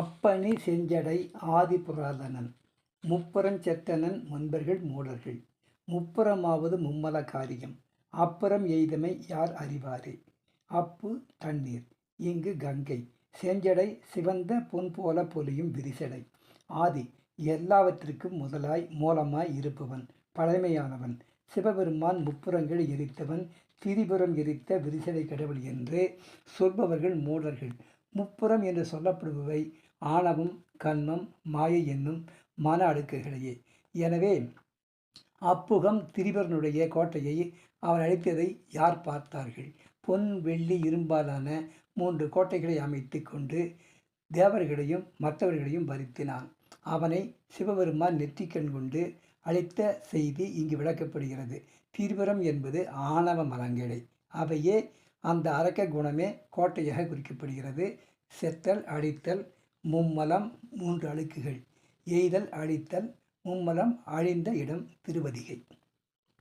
அப்பணி செஞ்சடை ஆதிபுராதனன் முப்புறம் செத்தனன் முன்பர்கள் மூடர்கள். முப்புறமாவது மும்மல காரியம். அப்புறம் எய்தமை யார் அறிவாரே? அப்பு தண்ணீர். இங்கு கங்கை. செஞ்சடை சிவந்த பொன் போல பொலியும் விரிசடை. ஆதி எல்லாவற்றிற்கும் முதலாய் மூலமாய் இருப்பவன் பழமையானவன். சிவபெருமான் முப்புறங்கள் எரித்தவன் திரிபுரம் எரித்த விரிசடை கடவுள் என்று சொல்பவர்கள் மூடர்கள். முப்புறம் என்று சொல்லப்படுபவை ஆணவம் கண்மம் மாயை என்னும் மன அடுக்குகளையே. எனவே அப்புகம் திரிபரனுடைய கோட்டையை அவன் அழித்ததை யார் பார்த்தார்கள்? பொன் வெள்ளி இரும்பாலான மூன்று கோட்டைகளை அமைத்து கொண்டு தேவர்களையும் மற்றவர்களையும் வருத்தினான். அவனை சிவபெருமான் நெற்றிக்கண் கொண்டு அளித்த செய்தி இங்கு விளக்கப்படுகிறது. திரிபுரம் என்பது ஆணவ மலங்களை அவையே அந்த அரக்க குணமே கோட்டையாக குறிக்கப்படுகிறது. செத்தல் அழித்தல் மும்மலம் மூன்று அழுக்குகள். எய்தல் அழித்தல் மும்மலம் அழிந்த இடம் திருவதிகை.